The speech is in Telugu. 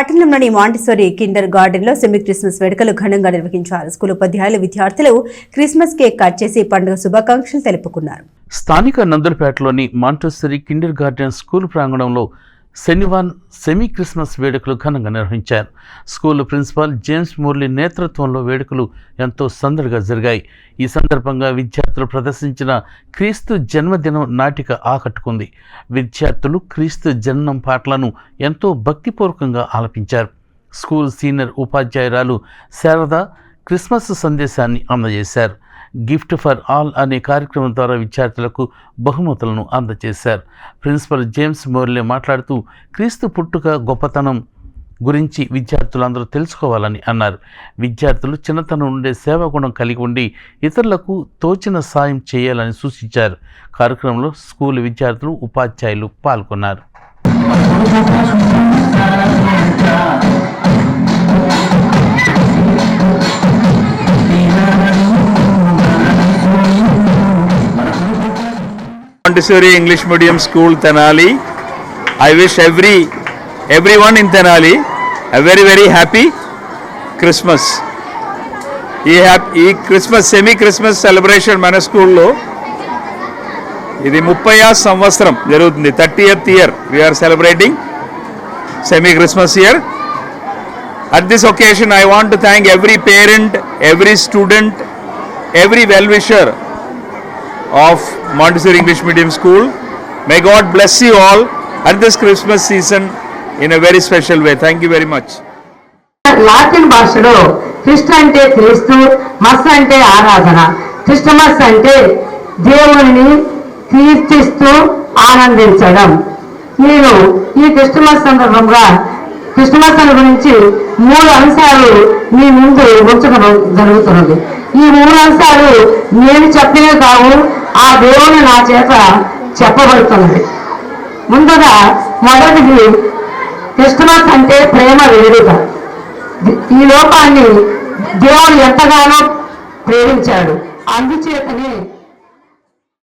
పట్టణంలోని మాంటిసోరి కిండర్ గార్డెన్లో సెమీ క్రిస్మస్ వేడుకలు ఘనంగా నిర్వహించారు. స్కూల్ ఉపాధ్యాయులు విద్యార్థులు క్రిస్మస్ కేక్ కట్ చేసి పండుగ శుభాకాంక్షలు తెలుపుకున్నారు. స్థానిక నందులపేటలోని మాంటోసరి కిండర్ గార్డెన్ స్కూల్ ప్రాంగణంలో శనివారం సెమీ క్రిస్మస్ వేడుకలు ఘనంగా నిర్వహించారు. స్కూల్ ప్రిన్సిపాల్ జేమ్స్ మురళి నేతృత్వంలో వేడుకలు ఎంతో సందడిగా జరిగాయి. ఈ సందర్భంగా విద్యార్థులు ప్రదర్శించిన క్రీస్తు జన్మదినం నాటిక ఆకట్టుకుంది. విద్యార్థులు క్రీస్తు జన్మం పాటలను ఎంతో భక్తిపూర్వకంగా ఆలపించారు. స్కూల్ సీనియర్ ఉపాధ్యాయురాలు శారద క్రిస్మస్ సందేశాన్ని అందజేశారు. గిఫ్ట్ ఫర్ ఆల్ అనే కార్యక్రమం ద్వారా విద్యార్థులకు బహుమతులను అందజేశారు. ప్రిన్సిపల్ జేమ్స్ మోర్లే మాట్లాడుతూ క్రీస్తు పుట్టుక గొప్పతనం గురించి విద్యార్థులందరూ తెలుసుకోవాలని అన్నారు. విద్యార్థులు చిన్నతనం నుండే సేవాగుణం కలిగి ఉండి ఇతరులకు తోచిన సాయం చేయాలని సూచించారు. కార్యక్రమంలో స్కూల్ విద్యార్థులు ఉపాధ్యాయులు పాల్గొన్నారు. Montessori English Medium School, Tenali. I wish every everyone in Tenali a very very happy Christmas ఈ హ్యాపీ ఈ క్రిస్మస్ సెమీ క్రిస్మస్ సెలబ్రేషన్ మన స్కూల్లో ఇది ముప్పై సంవత్సరం జరుగుతుంది. Thirty eighth year we are celebrating semi Christmas year at this occasion I want thank every parent every student every well-wisher of Montessori English medium school May God bless you all at this Christmas season in a very special way. Thank you very much. Latin భాషలో క్రిస్ట్ అంటే క్రీస్తు మస్ అంటే ఆరాధన క్రిస్టమస్ అంటే దేవుణ్ణి కీర్తిస్తూ ఆనందించడం నేను ఈ క్రిస్టమస్ సందర్భంగా క్రిస్టమస్ గురించి మూడు అంశాలు మీ ముందు ఉంచడం జరుగుతున్నది ఈ మూడు అంశాలు నేను చెప్పినవి కావు ఆ దేవుని నా చేత చెప్పబడుతున్నది. ముందుగా మొదటిది క్రిస్టమస్ అంటే ప్రేమ వేడుక ఈ లోకాన్ని దేవుడు ఎంతగానో ప్రేమించాడు. అందుచేతనే